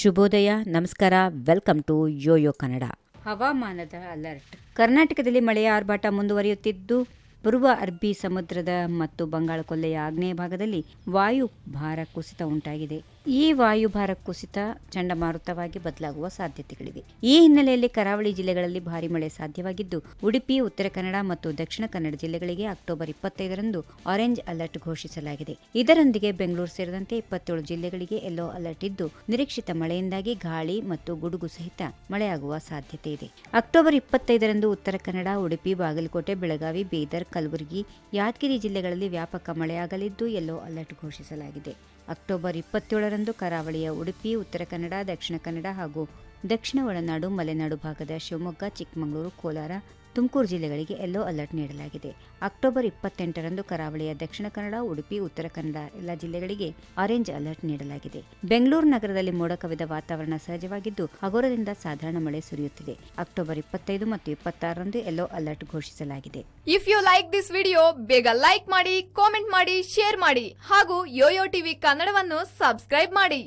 ಶುಭೋದಯ ನಮಸ್ಕಾರ welcome to Yoyo Kannada ಹವಾಮಾನದ ಅಲರ್ಟ್ ಕರ್ನಾಟಕದಲ್ಲಿ ಮಳೆಯ ಆರ್ಭಾಟ ಮುಂದುವರಿಯುತ್ತಿದ್ದು ಪೂರ್ವ ಅರ್ಬಿ ಸಮುದ್ರದ ಮತ್ತು ಬಂಗಾಳ ಕೊಲ್ಲೆಯ ಆಗ್ನೇಯ ಭಾಗದಲ್ಲಿ ವಾಯುಭಾರ ಕುಸಿತ ಉಂಟಾಗಿದೆ. ಈ ವಾಯುಭಾರ ಕುಸಿತ ಚಂಡಮಾರುತವಾಗಿ ಬದಲಾಗುವ ಸಾಧ್ಯತೆಗಳಿವೆ. ಈ ಹಿನ್ನೆಲೆಯಲ್ಲಿ ಕರಾವಳಿ ಜಿಲ್ಲೆಗಳಲ್ಲಿ ಭಾರಿ ಮಳೆ ಸಾಧ್ಯವಾಗಿದ್ದು, ಉಡುಪಿ, ಉತ್ತರ ಕನ್ನಡ ಮತ್ತು ದಕ್ಷಿಣ ಕನ್ನಡ ಜಿಲ್ಲೆಗಳಿಗೆ ಅಕ್ಟೋಬರ್ ಇಪ್ಪತ್ತೈದರಂದು ಆರೆಂಜ್ ಅಲರ್ಟ್ ಘೋಷಿಸಲಾಗಿದೆ. ಇದರೊಂದಿಗೆ ಬೆಂಗಳೂರು ಸೇರಿದಂತೆ ಇಪ್ಪತ್ತೇಳು ಜಿಲ್ಲೆಗಳಿಗೆ ಯೆಲ್ಲೋ ಅಲರ್ಟ್ ಇದ್ದು, ನಿರೀಕ್ಷಿತ ಮಳೆಯಿಂದಾಗಿ ಗಾಳಿ ಮತ್ತು ಗುಡುಗು ಸಹಿತ ಮಳೆಯಾಗುವ ಸಾಧ್ಯತೆ ಇದೆ. ಅಕ್ಟೋಬರ್ ಇಪ್ಪತ್ತೈದರಂದು ಉತ್ತರ ಕನ್ನಡ, ಉಡುಪಿ, ಬಾಗಲಕೋಟೆ, ಬೆಳಗಾವಿ, ಬೀದರ್ ಕಲಬುರಗಿ, ಯಾದಗಿರಿ ಜಿಲ್ಲೆಗಳಲ್ಲಿ ವ್ಯಾಪಕ ಮಳೆಯಾಗಲಿದ್ದು ಯೆಲ್ಲೋ ಅಲರ್ಟ್ ಘೋಷಿಸಲಾಗಿದೆ. ಅಕ್ಟೋಬರ್ ಇಪ್ಪತ್ತೇಳರಂದು ಕರಾವಳಿಯ ಉಡುಪಿ, ಉತ್ತರ ಕನ್ನಡ, ದಕ್ಷಿಣ ಕನ್ನಡ ಹಾಗೂ ದಕ್ಷಿಣ ಒಳನಾಡು, ಮಲೆನಾಡು ಭಾಗದ ಶಿವಮೊಗ್ಗ, ಚಿಕ್ಕಮಗಳೂರು, ಕೋಲಾರ ತುಮಕೂರು ಜಿಲ್ಲೆಗಳಿಗೆ ಯೆಲ್ಲೋ ಅಲರ್ಟ್ ನೀಡಲಾಗಿದೆ. ಅಕ್ಟೋಬರ್ ಇಪ್ಪತ್ತೆಂಟರಂದು ಕರಾವಳಿಯ ದಕ್ಷಿಣ ಕನ್ನಡ, ಉಡುಪಿ, ಉತ್ತರ ಕನ್ನಡ ಎಲ್ಲ ಜಿಲ್ಲೆಗಳಿಗೆ ಆರೆಂಜ್ ಅಲರ್ಟ್ ನೀಡಲಾಗಿದೆ. ಬೆಂಗಳೂರು ನಗರದಲ್ಲಿ ಮೋಡ ಕವಿದ ವಾತಾವರಣ ಸಹಜವಾಗಿದ್ದು, ಹಗುರದಿಂದ ಸಾಧಾರಣ ಮಳೆ ಸುರಿಯುತ್ತಿದೆ. ಅಕ್ಟೋಬರ್ ಇಪ್ಪತ್ತೈದು ಮತ್ತು ಇಪ್ಪತ್ತಾರರಂದು ಯೆಲ್ಲೋ ಅಲರ್ಟ್ ಘೋಷಿಸಲಾಗಿದೆ. If you like this video ಬೇಗ ಲೈಕ್ ಮಾಡಿ ಕಾಮೆಂಟ್ ಮಾಡಿ ಶೇರ್ ಮಾಡಿ ಹಾಗೂ ಯೋಯೋ ಟಿವಿ ಕನ್ನಡವನ್ನು ಸಬ್ಸ್ಕ್ರೈಬ್ ಮಾಡಿ.